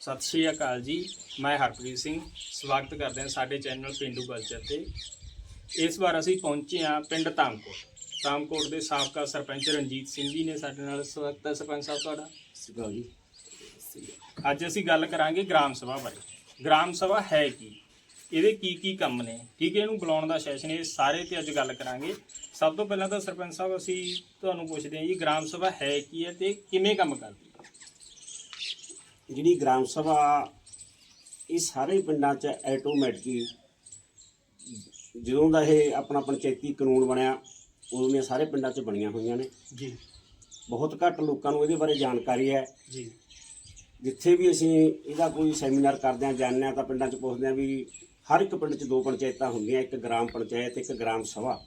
ਸਤਿ ਸ਼੍ਰੀ ਅਕਾਲ ਜੀ ਮੈਂ ਹਰਪ੍ਰੀਤ ਸਿੰਘ। ਸਵਾਗਤ ਕਰਦੇ ਹਾਂ ਸਾਡੇ ਚੈਨਲ ਪਿੰਡੂ ਕਲਚਰ ਤੇ। ਇਸ ਵਾਰ ਅਸੀਂ ਪਹੁੰਚੇ ਹਾਂ ਪਿੰਡ ਤਾਮਕੋਟ ਤਾਮਕੋਟ ਦੇ ਸਾਬਕਾ ਸਰਪੰਚ ਰਣਜੀਤ ਸਿੰਘ ਜੀ ਨੇ ਸਾਡੇ ਨਾਲ ਸਵਾਗਤ ਹੈ। ਸਰਪੰਚ ਸਾਹਿਬ ਤੁਹਾਡਾ? ਸਿਕਾ ਜੀ ਅੱਜ ਅਸੀਂ ਗੱਲ ਕਰਾਂਗੇ ਗ੍ਰਾਮ ਸਭਾ ਬਾਰੇ। ਗ੍ਰਾਮ ਸਭਾ ਹੈ ਕੀ? ਇਹਦੇ ਕੀ ਕੀ ਕੰਮ ਨੇ? ਠੀਕ ਹੈ ਇਹਨੂੰ ਬੁਲਾਉਣ ਦਾ ਸੈਸ਼ਨ ਇਹ ਸਾਰੇ ਤੇ ਅੱਜ ਗੱਲ ਕਰਾਂਗੇ। ਸਭ ਤੋਂ ਪਹਿਲਾਂ ਤਾਂ ਸਰਪੰਚ ਸਾਹਿਬ ਅਸੀਂ ਤੁਹਾਨੂੰ ਪੁੱਛਦੇ ਹਾਂ ਜੀ ਗ੍ਰਾਮ ਸਭਾ ਹੈ ਕੀ ਹੈ ਤੇ ਕਿਵੇਂ ਕੰਮ ਕਰਦੀ? ਹੈ ਜਿਹੜੀ ਗ੍ਰਾਮ ਸਭਾ ਇਹ ਸਾਰੇ ਪਿੰਡਾਂ 'ਚ ਆਟੋਮੈਟਿਕ ਜਦੋਂ ਦਾ ਇਹ ਆਪਣਾ ਪੰਚਾਇਤੀ ਕਾਨੂੰਨ ਬਣਿਆ ਉਦੋਂ ਦੀਆਂ ਸਾਰੇ ਪਿੰਡਾਂ 'ਚ ਬਣੀਆਂ ਹੋਈਆਂ ਨੇ। ਜੀ। ਬਹੁਤ ਘੱਟ ਲੋਕਾਂ ਨੂੰ ਇਹਦੇ ਬਾਰੇ ਜਾਣਕਾਰੀ ਹੈ। ਜੀ। ਜਿੱਥੇ ਵੀ ਅਸੀਂ ਇਹਦਾ ਕੋਈ ਸੈਮੀਨਾਰ ਕਰਦੇ ਹਾਂ ਜਾਂਦੇ ਹਾਂ ਤਾਂ ਪਿੰਡਾਂ 'ਚ ਪੁੱਛਦੇ ਹਾਂ ਵੀ ਹਰ ਇੱਕ ਪਿੰਡ 'ਚ ਦੋ ਪੰਚਾਇਤਾਂ ਹੁੰਦੀਆਂ ਇੱਕ ਗ੍ਰਾਮ ਪੰਚਾਇਤ ਇੱਕ ਗ੍ਰਾਮ ਸਭਾ।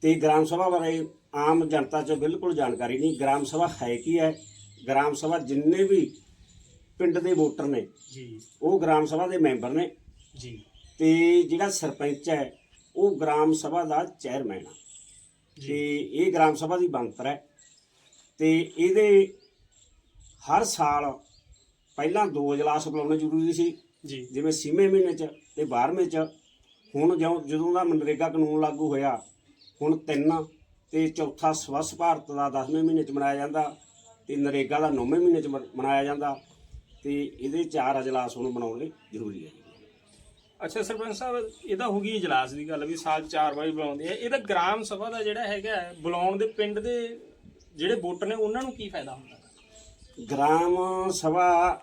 ਤੇ ਗ੍ਰਾਮ ਸਭਾ ਬਾਰੇ ਆਮ ਜਨਤਾ 'ਚ ਬਿਲਕੁਲ ਜਾਣਕਾਰੀ ਨਹੀਂ। ਗ੍ਰਾਮ ਸਭਾ ਹੈ ਕੀ ਹੈ? ਗ੍ਰਾਮ ਸਭਾ ਜਿੰਨੇ ਵੀ ਪਿੰਡ ਦੇ ਵੋਟਰ ਨੇ। ਜੀ। ਉਹ ਗ੍ਰਾਮ ਸਭਾ ਦੇ ਮੈਂਬਰ ਨੇ। ਜੀ। ਤੇ ਜਿਹੜਾ ਸਰਪੰਚ ਹੈ ਉਹ ਗ੍ਰਾਮ ਸਭਾ ਦਾ ਚੇਅਰਮੈਨ ਆ। ਤੇ ਇਹ ਗ੍ਰਾਮ ਸਭਾ ਦੀ ਬਣਤਰ ਹੈ। ਤੇ ਇਹਦੇ ਹਰ ਸਾਲ ਪਹਿਲਾਂ ਦੋ ਇਜਲਾਸ ਬੁਲਾਉਣੇ ਜ਼ਰੂਰੀ ਸੀ। ਜੀ। ਜਿਵੇਂ ਛੇਵੇਂ ਮਹੀਨੇ 'ਚ ਤੇ 12ਵੇਂ 'ਚ। ਹੁਣ ਜਦੋਂ ਦਾ ਮਨਰੇਗਾ ਕਾਨੂੰਨ ਲਾਗੂ ਹੋਇਆ ਹੁਣ ਤਿੰਨ ਤੇ ਚੌਥਾ ਸਵੱਛ ਭਾਰਤ ਦਾ 10ਵੇਂ ਮਹੀਨੇ 'ਚ ਮਨਾਇਆ ਜਾਂਦਾ। ਤੇ ਨਰੇਗਾ ਦਾ 9ਵੇਂ ਮਹੀਨੇ 'ਚ ਮਨਾਇਆ ਜਾਂਦਾ। ਤੇ ਇਹਦੇ ਚਾਰ ਇਜਲਾਸ ਹੁਣ ਬਣਾਉਣੇ ਜ਼ਰੂਰੀ ਹੈ ਜੀ। ਅੱਛਾ ਸਰਪੰਚ ਸਾਹਿਬ ਇਹ ਤਾਂ ਹੋ ਗਈ ਇਜਲਾਸ ਦੀ ਗੱਲ ਵੀ ਸਾਲ 4 ਵਾਰੀ ਬੁਲਾਉਂਦੇ ਆ। ਇਹਦਾ ਗ੍ਰਾਮ ਸਭਾ ਦਾ ਜਿਹੜਾ ਹੈਗਾ ਬੁਲਾਉਣ ਦੇ ਪਿੰਡ ਦੇ ਜਿਹੜੇ ਵੋਟਰ ਨੇ ਉਹਨਾਂ ਨੂੰ ਕੀ ਫਾਇਦਾ ਹੁੰਦਾ? ਗ੍ਰਾਮ ਸਭਾ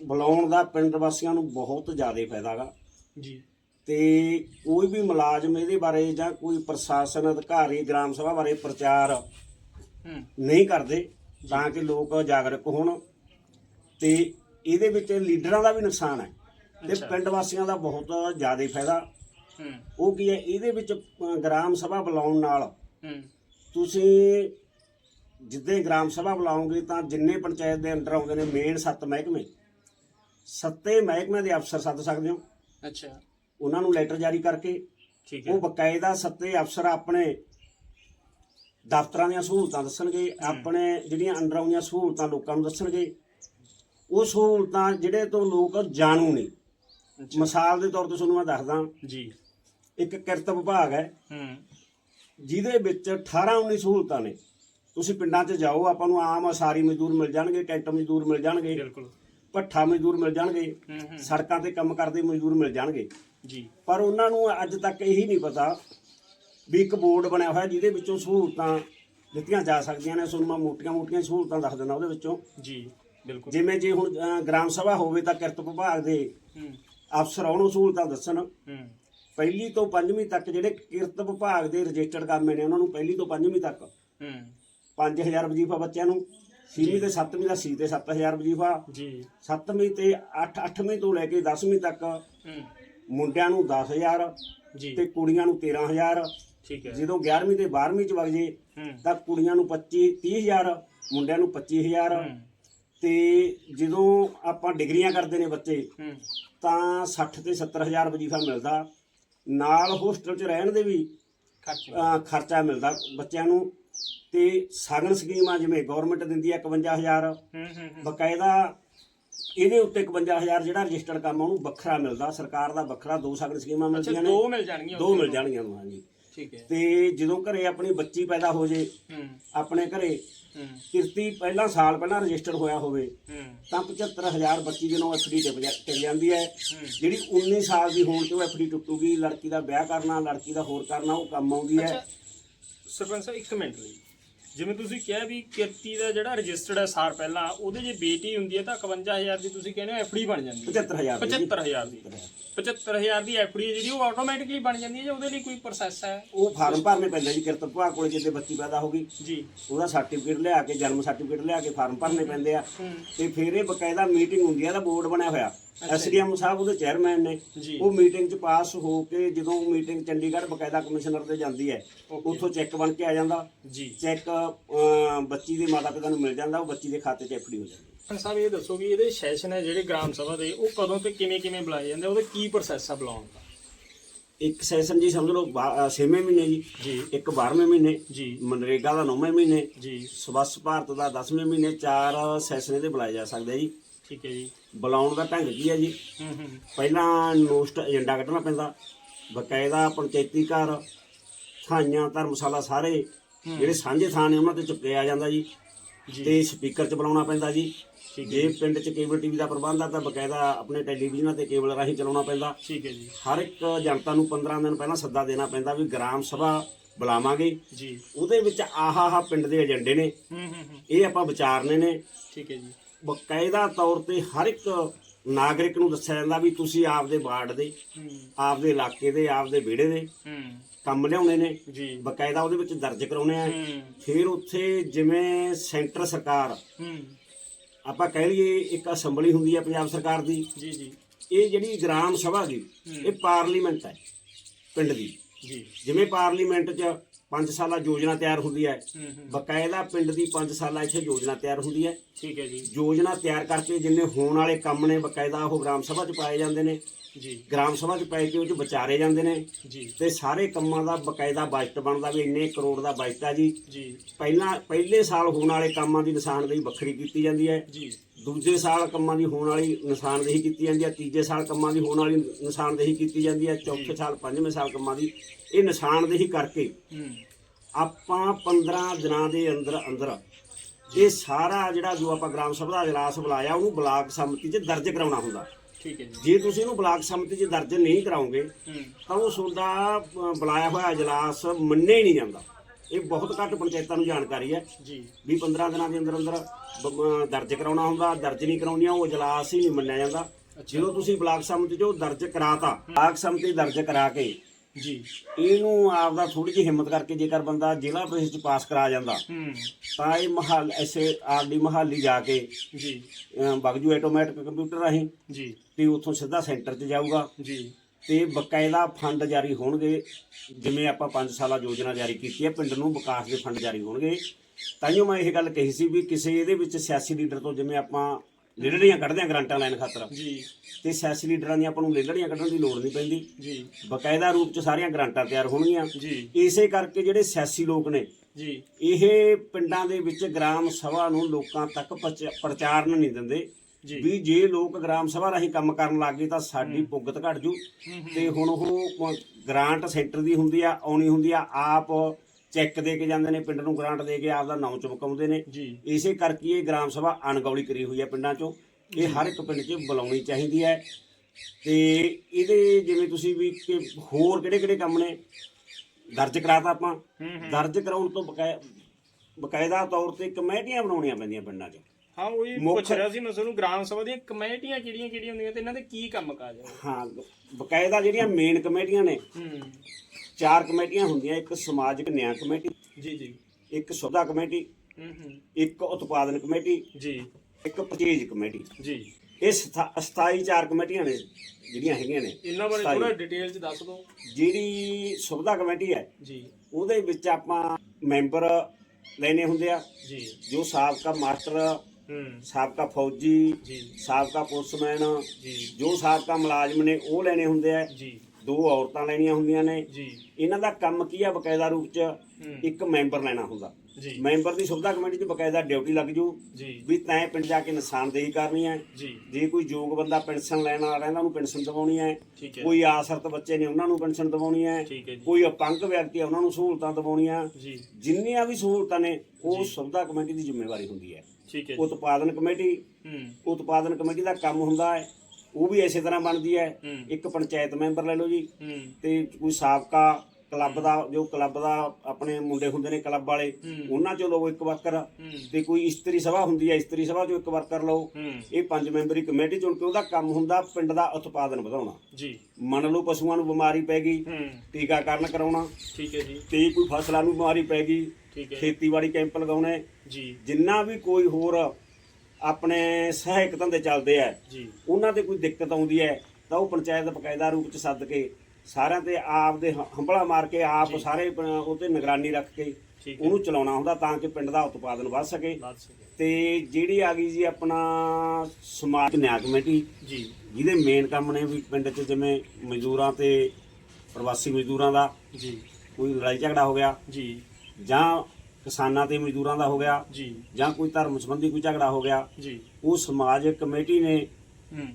ਬੁਲਾਉਣ ਦਾ ਪਿੰਡ ਵਾਸੀਆਂ ਨੂੰ ਬਹੁਤ ਜ਼ਿਆਦਾ ਫਾਇਦਾ ਗਾ। ਜੀ। ਤੇ ਕੋਈ ਵੀ ਮੁਲਾਜ਼ਮ ਇਹਦੇ ਬਾਰੇ ਜਾਂ ਕੋਈ ਪ੍ਰਸ਼ਾਸਨ ਅਧਿਕਾਰੀ ਗ੍ਰਾਮ ਸਭਾ ਬਾਰੇ ਪ੍ਰਚਾਰ ਨਹੀਂ ਕਰਦੇ ਤਾਂ ਕਿ ਲੋਕ ਜਾਗਰੂਕ ਹੋਣ। ਤੇ ਇਹਦੇ ਵਿੱਚ ਲੀਡਰਾਂ ਦਾ ਵੀ ਨੁਕਸਾਨ ਹੈ। ਤੇ। ਪਿੰਡ ਵਾਸੀਆਂ ਦਾ ਬਹੁਤ ਜ਼ਿਆਦਾ ਫਾਇਦਾ। ਉਹ ਕੀ ਹੈ ਇਹਦੇ ਵਿੱਚ ਗ੍ਰਾਮ ਸਭਾ ਬੁਲਾਉਣ ਨਾਲ ਤੁਸੀਂ ਜਿੱਦੇ ਗ੍ਰਾਮ ਸਭਾ ਬੁਲਾਓਗੇ ਤਾਂ ਜਿੰਨੇ ਪੰਚਾਇਤ ਦੇ ਅੰਡਰ ਆਉਂਦੇ ਨੇ ਮੇਨ ਸੱਤ ਮਹਿਕਮੇ ਸੱਤੇ ਮਹਿਕਮਿਆਂ ਦੇ ਅਫਸਰ ਸੱਦ ਸਕਦੇ ਹੋ। ਅੱਛਾ। ਉਹਨਾਂ ਨੂੰ ਲੈਟਰ ਜਾਰੀ ਕਰਕੇ ਠੀਕ ਹੈ। ਉਹ ਬਕਾਇਦਾ ਸੱਤੇ ਅਫਸਰ ਆਪਣੇ ਦਫ਼ਤਰਾਂ ਦੀਆਂ ਸਹੂਲਤਾਂ ਦੱਸਣਗੇ ਆਪਣੇ ਜਿਹੜੀਆਂ ਅੰਡਰ ਆਉਂਦੀਆਂ ਸਹੂਲਤਾਂ ਲੋਕਾਂ ਨੂੰ ਦੱਸਣਗੇ। ਉਹ ਸਹੂਲਤਾਂ ਜਿਹੜੇ ਤੋਂ ਲੋਕ ਜਾਣੂ ਨਹੀਂ ਅੱਛਾ। ਮਿਸਾਲ ਦੇ ਤੌਰ ਤੇ ਤੁਹਾਨੂੰ ਮੈਂ ਦੱਸਦਾ। ਜੀ। ਇੱਕ ਕਿਰਤ ਵਿਭਾਗ ਹੈ। ਹੂੰ। ਜਿਹਦੇ ਵਿੱਚ 18 19 ਸਹੂਲਤਾਂ ਨੇ। ਤੁਸੀਂ ਪਿੰਡਾਂ 'ਚ ਜਾਓ ਆਪਾਂ ਨੂੰ ਆਮ ਸਾਰੀ ਮਜ਼ਦੂਰ ਮਿਲ ਜਾਣਗੇ ਟੈਂਟ ਮਜ਼ਦੂਰ ਮਿਲ ਜਾਣਗੇ ਬਿਲਕੁਲ। ਭੱਠਾ ਮਜ਼ਦੂਰ ਮਿਲ ਜਾਣਗੇ ਸੜਕਾਂ ਤੇ ਕੰਮ ਕਰਦੇ ਮਜ਼ਦੂਰ ਮਿਲ ਜਾਣਗੇ। ਜੀ। ਪਰ ਉਹਨਾਂ ਨੂੰ ਅੱਜ ਤੱਕ ਇਹੀ ਨਹੀਂ ਪਤਾ ਵੀ ਇੱਕ ਬੋਰਡ ਬਣਿਆ ਹੋਇਆ ਜਿਹਦੇ ਵਿੱਚੋਂ ਸਹੂਲਤਾਂ ਦਿੱਤੀਆਂ ਜਾ ਸਕਦੀਆਂ ਨੇ। ਤੁਹਾਨੂੰ ਮੈਂ ਮੋਟੀਆਂ-ਮੋਟੀਆਂ ਸਹੂਲਤਾਂ ਦੱਸ ਦਿੰਦਾ ਉਹਦੇ ਵਿੱਚੋਂ। ਜੀ। ਜਿਵੇਂ ਜੇ ਹੁਣ ਅ, ਗ੍ਰਾਮ ਸਭਾ ਹੋਵੇ ਤਾਂ ਕਿਰਤ ਵਿਭਾਗ ਦੇ ਹੂੰ। ਅਫਸਰ ਉਹਨੂੰ ਸਹੂਲਤਾਂ ਦੱਸਣ। ਹੂੰ। ਪਹਿਲੀ ਤੋਂ ਪੰਜਵੀਂ ਤੱਕ ਜਿਹੜੇ ਕਿਰਤ ਵਿਭਾਗ ਦੇ ਰਜਿਸਟਰਡ ਕਾਮੇ ਨੇ ਉਹਨਾਂ ਨੂੰ ਪਹਿਲੀ ਤੋਂ ਪੰਜਵੀਂ ਤੱਕ। ਹੂੰ। 5000 ਵਜੀਫਾ ਬੱਚਿਆਂ ਨੂੰ ਛੇਵੀਂ ਤੇ ਸੱਤਵੀਂ ਦਾ ਸੀ ਤੇ 7000 ਵਜੀਫਾ। ਜੀ। ਸੱਤਵੀਂ ਤੇ 8 ਅੱਠਵੀਂ ਤੋਂ ਲੈ ਕੇ 10ਵੀਂ ਤੱਕ ਹੂੰ। ਮੁੰਡਿਆਂ ਨੂੰ 10000 ਜੀ। ਤੇ ਕੁੜੀਆਂ ਨੂੰ 13000 ਠੀਕ ਹੈ। ਜਦੋਂ 11ਵੀਂ ਤੇ 12ਵੀਂ ਚ ਵਗ ਜੇ ਹੂੰ। ਤਾਂ ਕੁੜੀਆਂ ਨੂੰ 25 30000 ਮੁੰਡਿਆਂ ਨੂੰ 25000 ਹੂੰ। ਤੇ ਜਦੋਂ ਆਪਾਂ ਡਿਗਰੀਆਂ ਕਰਦੇ ਨੇ ਬੱਚੇ ਤਾਂ 60 ਤੇ 70000 ਵਜੀਫਾ ਮਿਲਦਾ। ਨਾਲ ਹੋਸਟਲ 'ਚ ਰਹਿਣ ਦੇ ਵੀ ਖਰਚ। ਮਿਲਦਾ ਬੱਚਿਆਂ ਨੂੰ। ਤੇ ਸਾਗਣ ਸਕੀਮਾਂ ਜਿਵੇਂ ਗਵਰਨਮੈਂਟ ਦਿੰਦੀ ਹੈ 51000 ਹੂੰ ਹੂੰ ਹੂੰ। ਬਕਾਇਦਾ ਇਹਦੇ ਉੱਤੇ 51000 ਜਿਹੜਾ ਰਜਿਸਟਰਡ ਕੰਮ ਉਹਨੂੰ ਵੱਖਰਾ ਮਿਲਦਾ। ਸਰਕਾਰ ਦਾ ਵੱਖਰਾ ਦੋ ਸਾਗਣ ਸਕੀਮਾਂ ਮਿਲਦੀਆਂ ਨੇ। ਦੋ ਮਿਲ ਜਾਣਗੀਆਂ ਦੋ ਮਿਲ ਜਾਣਗੀਆਂ ਹਾਂਜੀ। ਠੀਕ ਹੈ। ਤੇ ਜਦੋਂ ਘਰੇ ਆਪਣੀ ਬੱਚੀ ਪੈਦਾ ਹੋ ਜੇ ਆਪਣੇ ਘਰੇ ਕਿਰਤੀ ਪਹਿਲਾਂ ਸਾਲ ਪਹਿਲਾਂ ਰਜਿਸਟਰਡ ਹੋਇਆ ਹੋਵੇ ਤਾਂ 75000 ਬੱਚੀ ਜਦੋਂ ਐਫਡੀ ਟਿਪ ਜਾਂਦੀ ਹੈ। ਜਿਹੜੀ 19 ਸਾਲ ਦੀ ਹੋਣ ਤੇ ਉਹ ਐਫਡੀ ਟੁੱਟੂਗੀ ਲੜਕੀ ਦਾ ਵਿਆਹ ਕਰਨਾ ਲੜਕੀ ਦਾ ਹੋਰ ਕਰਨਾ ਉਹ ਕੰਮ ਆਉਂਦੀ ਹੈ। ਸਰਪੰਚ ਸਾਹਿਬ ਇੱਕ ਮਿੰਟ ਲਈ। ਜਿਵੇਂ ਤੁਸੀਂ ਕਿਹਾ ਵੀ ਕਿਰਤੀ ਦਾ ਜਿਹੜਾ ਰਜਿਸਟਰਡ ਹੈ ਸਾਲ ਪਹਿਲਾਂ ਉਹਦੇ ਜੇ ਬੇਟੀ ਹੁੰਦੀ ਹੈ ਤਾਂ 51000 ਦੀ ਤੁਸੀਂ ਕਹਿੰਦੇ ਹੋ ਐਫਡੀ ਬਣ ਜਾਂਦੀ ਹੈ। 75000 ਦੀ। 75000 ਦੀ। 75000 ਦੀ ਐਫਡੀ ਜਿਹੜੀ ਉਹ ਆਟੋਮੈਟਿਕਲੀ ਬਣ ਜਾਂਦੀ ਹੈ ਜਾਂ ਉਹਦੇ ਲਈ ਕੋਈ ਪ੍ਰੋਸੈਸ ਹੈ? ਉਹ ਫਾਰਮ ਭਰਨੇ ਪੈਂਦੇ ਜੀ ਕਿਰਤ ਵਿਭਾਗ ਕੋਲੇ ਜਿੱਦੇ ਬੱਚੀ ਪੈਦਾ ਹੋ ਗਈ। ਜੀ। ਉਹਦਾ ਸਰਟੀਫਿਕੇਟ ਲਿਆ ਕੇ ਜਨਮ ਸਰਟੀਫਿਕੇਟ ਲਿਆ ਕੇ ਫਾਰਮ ਭਰਨੇ ਪੈਂਦੇ ਆ। ਹੂੰ। ਤੇ ਫਿਰ ਇਹ ਬਕਾਇਦਾ ਮੀਟਿੰਗ ਹੁੰਦੀ ਆ ਦਾ ਬੋਰਡ ਬਣਿਆ ਹੋਇਆ। ਐਸਡੀਐਮ ਸਾਹਿਬ ਉਹਦੇ ਚੇਅਰਮੈਨ ਨੇ। ਉਹ ਮੀਟਿੰਗ 'ਚ ਪਾਸ ਹੋ ਕੇ ਜਦੋਂ ਮੀਟਿੰਗ ਚੰਡੀਗੜ੍ਹ ਬਕਾਇਦਾ ਕਮਿਸ਼ਨਰ ਤੇ ਜਾਂਦੀ ਹੈ. ਉੱਥੋਂ ਚੈੱਕ ਬਣ ਕੇ ਆ ਜਾਂਦਾ। ਜੀ। ਚੈੱਕ ਬੱਚੀ ਦੇ ਮਾਤਾ ਪਿਤਾ ਨੂੰ ਮਿਲ ਜਾਂਦਾ ਉਹ ਬੱਚੀ ਦੇ ਖਾਤੇ 'ਚ ਐਫਡੀ ਹੋ ਜਾਂਦੀ ਸਰਪੰਚ ਸਾਹਿਬ ਇਹ ਦੱਸੋ ਵੀ ਇਹਦੇ ਸੈਸ਼ਨ ਹੈ ਜਿਹੜੇ ਗ੍ਰਾਮ ਸਭਾ ਦੇ ਉਹ ਕਦੋਂ ਤੇ ਕਿਵੇਂ ਕਿਵੇਂ ਬੁਲਾਏ ਜਾਂਦੇ ਉਹਦਾ ਕੀ ਪ੍ਰੋਸੈਸ ਆ ਬੁਲਾਉਣ ਦਾ? ਇੱਕ ਸੈਸ਼ਨ ਜੀ ਸਮਝ ਲਓ 6ਵੇਂ ਮਹੀਨੇ ਜੀ। ਇੱਕ 12ਵੇਂ ਮਹੀਨੇ। ਜੀ। ਮਨਰੇਗਾ ਦਾ 9ਵੇਂ ਮਹੀਨੇ। ਜੀ। ਸਵੱਛ ਭਾਰਤ ਦਾ 10ਵੇਂ ਮਹੀਨੇ। ਚਾਰ ਸੈਸ਼ਨ ਇਹਦੇ ਬੁਲਾਏ ਜਾ ਸਕਦੇ ਜੀ। ਠੀਕ ਹੈ ਜੀ। ਬੁਲਾਉਣ ਦਾ ਢੰਗ ਕੀ ਹੈ ਜੀ? ਹੂੰ ਹੂੰ। ਪਹਿਲਾਂ ਨੋਸਟ ਏਜੰਡਾ ਕੱਢਣਾ ਪੈਂਦਾ। ਬਕਾਇਦਾ ਪੰਚਾਇਤੀ ਘਰ ਥਾਈਆਂ ਧਰਮਸ਼ਾਲਾ ਸਾਰੇ ਜਿਹੜੇ ਸਾਂਝੇ ਥਾਂ ਨੇ ਉਹਨਾਂ ਤੇ ਚੁੱਕਿਆ ਜਾਂਦਾ ਜੀ। ਤੇ ਸਪੀਕਰ 'ਚ ਬੁਲਾਉਣਾ ਪੈਂਦਾ ਜੀ। ਜੇ ਪਿੰਡ 'ਚ ਕੇਬਲ ਟੀਵੀ ਦਾ ਪ੍ਰਬੰਧ ਆ ਤਾਂ ਬਕਾਇਦਾ ਆਪਣੇ ਟੈਲੀਵਿਜ਼ਨਾਂ ਤੇ ਕੇਬਲ ਰਾਹੀਂ ਚਲਾਉਣਾ ਪੈਂਦਾ। ਠੀਕ ਹੈ ਜੀ। ਹਰ ਇੱਕ ਜਨਤਾ ਨੂੰ 15 ਦਿਨ ਪਹਿਲਾਂ ਸੱਦਾ ਦੇਣਾ ਪੈਂਦਾ ਵੀ ਗ੍ਰਾਮ ਸਭਾ ਬੁਲਾਵਾਂਗੇ। ਜੀ। ਉਹਦੇ ਵਿੱਚ ਆਹ ਆਹ ਪਿੰਡ ਦੇ ਏਜੰਡੇ ਨੇ। ਹੂੰ ਹੂੰ ਹੂੰ। ਇਹ ਆਪਾਂ ਵਿਚਾਰਨੇ ਨੇ। ਠੀਕ ਹੈ ਜੀ। ਬਕਾਇਦਾ ਤੌਰ ਤੇ ਹਰ ਇੱਕ ਨਾਗਰਿਕ ਨੂੰ ਦੱਸਿਆ ਜਾਂਦਾ ਵੀ ਤੁਸੀਂ ਆਪਦੇ ਵਾਰਡ ਦੇ ਆਪਦੇ ਇਲਾਕੇ ਦੇ ਆਪਦੇ ਵਿਹੜੇ ਦੇ ਕੰਮ ਲਿਆਉਣੇ ਨੇ। ਜੀ। ਬਕਾਇਦਾ ਉਹਦੇ ਵਿੱਚ ਦਰਜ ਕਰਾਉਣੇ ਆ। ਫਿਰ ਉੱਥੇ ਜਿਵੇਂ ਸੈਂਟਰ ਸਰਕਾਰ ਆਪਾਂ ਕਹਿ ਲਈਏ ਇੱਕ ਅਸੈਂਬਲੀ ਹੁੰਦੀ ਹੈ ਪੰਜਾਬ ਸਰਕਾਰ ਦੀ। ਜੀ ਜੀ। ਇਹ ਜਿਹੜੀ ਗ੍ਰਾਮ ਸਭਾ ਦੀ ਇਹ ਪਾਰਲੀਮੈਂਟ ਹੈ ਪਿੰਡ ਦੀ। ਜੀ। ਜਿਵੇਂ ਪਾਰਲੀਮੈਂਟ 'ਚ 5 ਸਾਲਾ ਯੋਜਨਾ ਤਿਆਰ ਹੁੰਦੀ ਹੈ। ਬਕਾਇਦਾ ਪਿੰਡ ਦੀ 5 ਸਾਲਾ ਇੱਥੇ ਯੋਜਨਾ ਤਿਆਰ ਹੁੰਦੀ ਹੈ। ਠੀਕ ਹੈ ਜੀ। ਯੋਜਨਾ ਤਿਆਰ ਕਰਕੇ ਜਿੰਨੇ ਹੋਣ ਵਾਲੇ ਕੰਮ ਨੇ ਬਕਾਇਦਾ ਉਹ ਗ੍ਰਾਮ ਸਭਾ 'ਚ ਪਾਏ ਜਾਂਦੇ ਨੇ। ਜੀ। ਗ੍ਰਾਮ ਸਭਾ 'ਚ ਪੈ ਕੇ ਉਹ 'ਚ ਵਿਚਾਰੇ ਜਾਂਦੇ ਨੇ। ਜੀ। ਤੇ ਸਾਰੇ ਕੰਮਾਂ ਦਾ ਬਕਾਇਦਾ ਬਜਟ ਬਣਦਾ ਵੀ ਇੰਨੇ ਕਰੋੜ ਦਾ ਬਜਟ ਆ ਜੀ। ਜੀ। ਪਹਿਲਾਂ ਪਹਿਲੇ ਸਾਲ ਹੋਣ ਵਾਲੇ ਕੰਮਾਂ ਦੀ ਨਿਸ਼ਾਨਦੇਹੀ ਵੱਖਰੀ ਕੀਤੀ ਜਾਂਦੀ ਹੈ। ਜੀ। ਦੂਜੇ ਸਾਲ ਕੰਮਾਂ ਦੀ ਹੋਣ ਵਾਲੀ ਨਿਸ਼ਾਨਦੇਹੀ ਕੀਤੀ ਜਾਂਦੀ ਹੈ ਤੀਜੇ ਸਾਲ ਕੰਮਾਂ ਦੀ ਹੋਣ ਵਾਲੀ ਨਿਸ਼ਾਨਦੇਹੀ ਕੀਤੀ ਜਾਂਦੀ ਹੈ ਚੌਥੇ ਸਾਲ ਪੰਜਵੇਂ ਸਾਲ ਕੰਮਾਂ ਦੀ। ਇਹ ਨਿਸ਼ਾਨਦੇਹੀ ਕਰਕੇ ਆਪਾਂ 15 ਦਿਨਾਂ ਦੇ ਅੰਦਰ ਅੰਦਰ ਇਹ ਸਾਰਾ ਜਿਹੜਾ ਜੋ ਆਪਾਂ ਗ੍ਰਾਮ ਸਭਾ ਦਾ ਇਜਲਾਸ ਬੁਲਾਇਆ ਉਹਨੂੰ ਬਲਾਕ ਸੰਮਤੀ 'ਚ ਦਰਜ ਕਰਾਉਣਾ ਹੁੰਦਾ। ਠੀਕ ਹੈ ਜੀ। ਜੇ ਤੁਸੀਂ ਇਹਨੂੰ ਬਲਾਕ ਸੰਮਤੀ 'ਚ ਦਰਜ ਨਹੀਂ ਕਰਾਓਗੇ ਤਾਂ ਉਹ ਤੁਹਾਡਾ ਬੁਲਾਇਆ ਹੋਇਆ ਇਜਲਾਸ ਮੰਨਿਆ ਹੀ ਨਹੀਂ ਜਾਂਦਾ। ਇਹ ਬਹੁਤ ਘੱਟ ਪੰਚਾਇਤਾਂ ਨੂੰ ਜਾਣਕਾਰੀ ਹੈ। ਜੀ। ਵੀ 15 ਦਿਨਾਂ ਦੇ ਅੰਦਰ ਅੰਦਰ ਬ- ਦਰਜ ਕਰਾਉਣਾ ਹੁੰਦਾ ਦਰਜ ਨਹੀਂ ਕਰਾਉਣੀਆਂ ਉਹ ਇਜਲਾਸ ਹੀ ਨਹੀਂ ਮੰਨਿਆ ਜਾਂਦਾ। ਜਦੋਂ ਤੁਸੀਂ ਬਲਾਕ ਸੰਮਤੀ ਉਹ ਦਰਜ ਕਰਾਤਾ ਬਲਾਕ ਸੰਮਤੀ ਦਰਜ ਕਰਾ ਕੇ ਜੀ। ਇਹਨੂੰ ਆਪਦਾ ਥੋੜੀ ਜਿਹੀ ਹਿੰਮਤ ਕਰਕੇ ਜੇਕਰ ਬੰਦਾ ਜ਼ਿਲ੍ਹਾ ਪ੍ਰੀਸ਼ਦ ਚ ਪਾਸ ਕਰਾ ਜਾਂਦਾ ਹੂੰ। ਤਾਂ ਇਹ ਮਹਾਲ ਐਸੇ ਆਰਡੀ ਮਹਾਲੀ ਜਾ ਕੇ ਜੀ। ਅ, ਬਗਜੂ ਆਟੋਮੈਟਿਕ ਕੰਪਿਊਟਰ ਰਾਹੀਂ ਜੀ। ਤੇ ਉੱਥੋਂ ਸਿੱਧਾ ਸੈਂਟਰ 'ਚ ਜਾਊਗਾ। ਜੀ। ਤੇ ਬਕਾਇਦਾ ਫੰਡ ਜਾਰੀ ਹੋਣਗੇ। ਜਿਵੇਂ ਆਪਾਂ 5 ਸਾਲਾ ਯੋਜਨਾ ਜਾਰੀ ਕੀਤੀ ਹੈ ਪਿੰਡ ਨੂੰ ਵਿਕਾਸ ਦੇ ਫੰਡ ਜਾਰੀ ਹੋਣਗੇ। ਤਾਂਹੀਓ ਮੈਂ ਇਹ ਗੱਲ ਕਹੀ ਸੀ ਵੀ ਕਿਸੇ ਇਹਦੇ ਵਿੱਚ ਸਿਆਸੀ ਲੀਡਰ ਤੋਂ ਜਿਵੇਂ ਆਪਾਂ ਲੇਲੜੀਆਂ ਕੱਢਦੇ ਹਾਂ ਗ੍ਰਾਂਟਾਂ ਲੈਣ ਖਾਤਰ। ਜੀ। ਤੇ ਸਿਆਸੀ ਲੀਡਰਾਂ ਦੀਆਂ ਆਪਾਂ ਨੂੰ ਲੇਲੜੀਆਂ ਕੱਢਣ ਦੀ ਲੋੜ ਨਹੀਂ ਪੈਂਦੀ। ਜੀ। ਬਕਾਇਦਾ ਰੂਪ 'ਚ ਸਾਰੀਆਂ ਗ੍ਰਾਂਟਾਂ ਤਿਆਰ ਹੋਣਗੀਆਂ। ਜੀ। ਇਸੇ ਕਰਕੇ ਜਿਹੜੇ ਸਿਆਸੀ ਲੋਕ ਨੇ ਜੀ। ਇਹ ਪਿੰਡਾਂ ਦੇ ਵਿੱਚ ਗ੍ਰਾਮ ਸਭਾ ਨੂੰ ਲੋਕਾਂ ਤੱਕ ਪ੍ਰਚਾਰਨ ਨਹੀਂ ਦਿੰਦੇ। ਵੀ ਜੇ ਲੋਕ ਗ੍ਰਾਮ ਸਭਾ ਰਾਹੀਂ ਕੰਮ ਕਰਨ ਲੱਗ ਗਏ ਤਾਂ ਸਾਡੀ ਪੁੱਗਤ ਘਟ ਜੂ। ਤੇ ਹੁਣ ਉਹ ਗ੍ਰਾਂਟ ਸੈਂਟਰ ਦੀ ਹੁੰਦੀ ਆ ਆਉਣੀ ਹੁੰਦੀ ਆ ਆਪ ਚੈੱਕ ਦੇ ਕੇ ਜਾਂਦੇ ਨੇ ਪਿੰਡ ਨੂੰ ਗ੍ਰਾਂਟ ਦੇ ਕੇ ਆਪ ਦਾ ਨਾਮ ਚਮਕਾਉਂਦੇ ਨੇ। ਇਸੇ ਕਰਕੇ ਇਹ ਗ੍ਰਾਮ ਸਭਾ ਅਣਗੌਲੀ ਕਰੀ ਹੋਈ ਹੈ ਪਿੰਡਾਂ 'ਚੋਂ। ਇਹ ਹਰ ਇੱਕ ਪਿੰਡ 'ਚ ਬੁਲਾਉਣੀ ਚਾਹੀਦੀ ਹੈ। ਤੇ ਇਹਦੇ ਜਿਵੇਂ ਤੁਸੀਂ ਵੀ ਕਿ ਹੋਰ ਕਿਹੜੇ ਕਿਹੜੇ ਕੰਮ ਨੇ? ਦਰਜ ਕਰਾਤਾ ਆਪਾਂ। ਦਰਜ ਕਰਾਉਣ ਤੋਂ ਬਕਾਇ- ਬਕਾਇਦਾ ਤੌਰ ਤੇ ਕਮੇਟੀਆਂ ਬਣਾਉਣੀਆਂ ਪੈਂਦੀਆਂ ਪਿੰਡਾਂ 'ਚ। ਹਾਂ ਉਹ ਹੀ ਮੁੱਖ- ਪੁੱਛ ਰਿਹਾ ਸੀ ਮੈਂ ਤੁਹਾਨੂੰ ਗ੍ਰਾਮ ਸਭਾ ਦੀਆਂ ਕਮੇਟੀਆਂ ਕਿਹੜੀਆਂ ਕਿਹੜੀਆਂ ਹੁੰਦੀਆਂ ਤੇ ਇਹਨਾਂ ਦੇ ਕੀ ਕੰਮ ਕਾਜ ਹੈ ਹਾਂ ਬਕਾਇਦਾ ਜਿਹੜੀਆਂ ਮੇਨ ਕਮੇਟੀਆਂ ਨੇ ਹੂੰ। ਚਾਰ ਕਮੇਟੀਆਂ ਹੁੰਦੀਆਂ ਇੱਕ ਸਮਾਜਿਕ ਨਿਆਂ ਕਮੇਟੀ ਜੀ ਜੀ। ਇੱਕ ਸੁਧਾ ਕਮੇਟੀ ਹੂੰ ਹੂੰ। ਇੱਕ ਉਤਪਾਦਨ ਕਮੇਟੀ ਜੀ। ਇੱਕ ਪਰਚੇਜ ਕਮੇਟੀ। ਜੀ। ਇਹ ਸਥਾ- ਅਸਥਾਈ ਚਾਰ ਕਮੇਟੀਆਂ ਨੇ ਜਿਹੜੀਆਂ ਹੈਗੀਆਂ ਨੇ ਇਹਨਾਂ ਬਾਰੇ। ਥੋੜਾ ਡਿਟੇਲ ਚ ਦੱਸ ਦਿਓ। ਜਿਹੜੀ ਸੁਵਿਧਾ ਕਮੇਟੀ ਹੈ ਜੀ। ਉਹਦੇ ਵਿੱਚ ਆਪਾਂ ਮੈਂਬਰ ਲੈਣੇ ਹੁੰਦੇ ਆ ਜੀ। ਜੋ ਸਾਬਕਾ ਮਾਸਟਰ ਸਾਬਕਾ ਫੌਜੀ ਜੀ। ਸਾਬਕਾ ਪੁਲਿਸਮੈਨ ਜੀ। ਜੋ ਸਾਬਕਾ ਮੁਲਾਜ਼ਮ ਨੇ ਉਹ ਲੈਣੇ ਹੁੰਦੇ ਆ। ਜੀ। ਦੋ ਔਰਤਾਂ ਲੈਣੀਆਂ ਹੁੰਦੀਆਂ ਨੇ। ਜੀ। ਇਹਨਾਂ ਦਾ ਕੰਮ ਕੀ ਆ ਬਕਾਇਦਾ ਰੂਪ ਚ? ਇੱਕ ਮੈਂਬਰ ਲੈਣਾ ਹੁੰਦਾ। ਜੀ। ਮੈਂਬਰ ਦੀ ਸੁਵਿਧਾ ਕਮੇਟੀ 'ਚ ਬਕਾਇਦਾ ਡਿਊਟੀ ਲੱਗ ਜੂ। ਜੀ। ਵੀ ਤੈਂ ਪਿੰਡ ਜਾ ਕੇ ਨਿਸ਼ਾਨਦੇਹੀ ਕਰਨੀ ਹੈ ਜੀ। ਜੇ ਕੋਈ ਯੋਗ ਬੰਦਾ ਪੈਨਸ਼ਨ ਲੈਣ ਵਾਲਾ ਰਹਿੰਦਾ ਉਹਨੂੰ ਪੈਨਸ਼ਨ ਦਿਵਾਉਣੀ ਹੈ ਕੋਈ ਆਸਰਤ ਬੱਚੇ ਨੇ ਉਹਨਾਂ ਨੂੰ ਪੈਨਸ਼ਨ ਦਿਵਾਉਣੀ ਹੈ ਕੋਈ ਅਪੰਗ ਵਿਅਕਤੀ ਹੈ ਉਹਨਾਂ ਨੂੰ ਸਹੂਲਤਾਂ ਦਿਵਾਉਣੀਆਂ। ਜੀ। ਜਿੰਨੀਆਂ ਵੀ ਸਹੂਲਤਾਂ ਨੇ ਉਹ। ਸੁਵਿਧਾ ਕਮੇਟੀ ਦੀ ਜ਼ਿੰਮੇਵਾਰੀ ਹੁੰਦੀ ਹੈ ਠੀਕ ਹੈ ਜੀ। ਉਤਪਾਦਨ ਕਮੇਟੀ ਹੂੰ। ਉਤਪਾਦਨ ਕਮੇਟੀ ਦਾ ਕੰਮ ਹੁੰਦਾ ਹੈ। ਉਹ ਵੀ ਇਸੇ ਤਰ੍ਹਾਂ ਬਣਦੀ ਹੈ। ਹੂੰ। ਇੱਕ ਪੰਚਾਇਤ ਮੈਂਬਰ ਲੈ ਲਓ ਜੀ। ਹੂੰ। ਤੇ ਕੋਈ ਸਾਬਕਾ ਕਲੱਬ ਦਾ ਜੋ ਕਲੱਬ ਦਾ ਆਪਣੇ ਮੁੰਡੇ ਹੁੰਦੇ ਨੇ ਕਲੱਬ ਵਾਲੇ। ਉਹਨਾਂ ਚੋਂ ਲਓ ਇੱਕ ਵਰਕਰ ਤੇ ਕੋਈ ਇਸਤਰੀ ਸਭਾ ਹੁੰਦੀ ਹੈ ਇਸਤਰੀ ਸਭਾ ਚੋਂ ਇੱਕ ਵਰਕਰ ਲਓ। ਇਹ ਪੰਜ ਮੈਂਬਰੀ ਕਮੇਟੀ ਚੁਣ ਕੇ ਉਹਦਾ ਕੰਮ ਹੁੰਦਾ ਪਿੰਡ ਦਾ ਉਤਪਾਦਨ ਵਧਾਉਣਾ। ਜੀ। ਮੰਨ ਲਓ ਪਸ਼ੂਆਂ ਨੂੰ ਬਿਮਾਰੀ ਪੈ ਗਈ ਟੀਕਾਕਰਨ ਕਰਾਉਣਾ। ਠੀਕ ਹੈ ਜੀ। ਤੇ ਕੋਈ ਫਸਲਾਂ ਨੂੰ ਬਿਮਾਰੀ ਪੈ ਗਈ ਠੀਕ ਹੈ ਖੇਤੀਬਾੜੀ ਕੈਂਪ ਲਗਾਉਣੇ। ਜੀ। ਜਿੰਨਾ ਵੀ ਕੋਈ ਹੋਰ ਆਪਣੇ ਸਹਾਇਕ ਧੰਦੇ ਚੱਲਦੇ ਆ ਜੀ। ਉਹਨਾਂ ਤੇ ਕੋਈ ਦਿੱਕਤ ਆਉਂਦੀ ਹੈ ਤਾਂ ਉਹ ਪੰਚਾਇਤ ਬਕਾਇਦਾ ਰੂਪ ਚ ਸੱਦ ਕੇ ਸਾਰਿਆਂ ਤੇ ਆਪ ਦੇ ਹ- ਹੰਭਲਾ ਮਾਰ ਕੇ ਆਪ। ਸਾਰੇ ਪ- ਉਹ ਤੇ ਨਿਗਰਾਨੀ ਰੱਖ ਕੇ ਠੀਕ ਹੈ। ਉਹਨੂੰ ਚਲਾਉਣਾ ਹੁੰਦਾ ਤਾਂ ਕਿ ਪਿੰਡ ਦਾ ਉਤਪਾਦਨ ਵੱਧ ਸਕੇ। ਬਾਤ ਸਹੀ ਹੈ। ਤੇ ਜਿਹੜੀ ਆ ਗਈ ਜੀ ਆਪਣਾ ਸਮਾਜ ਨਿਆਂ ਕਮੇਟੀ ਜੀ। ਜਿਹਦੇ ਮੇਨ ਕੰਮ ਨੇ ਵੀ ਪਿੰਡ 'ਚ ਜਿਵੇਂ ਮਜ਼ਦੂਰਾਂ ਤੇ ਪ੍ਰਵਾਸੀ ਮਜ਼ਦੂਰਾਂ ਦਾ ਜੀ। ਕੋਈ ਲੜਾਈ ਝਗੜਾ ਹੋ ਗਿਆ। ਜੀ। ਜਾਂ ਕਿਸਾਨਾਂ ਤੇ ਮਜ਼ਦੂਰਾਂ ਦਾ ਹੋ ਗਿਆ। ਜੀ। ਜਾਂ ਕੋਈ ਧਰਮ ਸੰਬੰਧੀ ਕੋਈ ਝਗੜਾ ਹੋ ਗਿਆ। ਜੀ। ਉਹ ਸਮਾਜਿਕ ਕਮੇਟੀ ਨੇ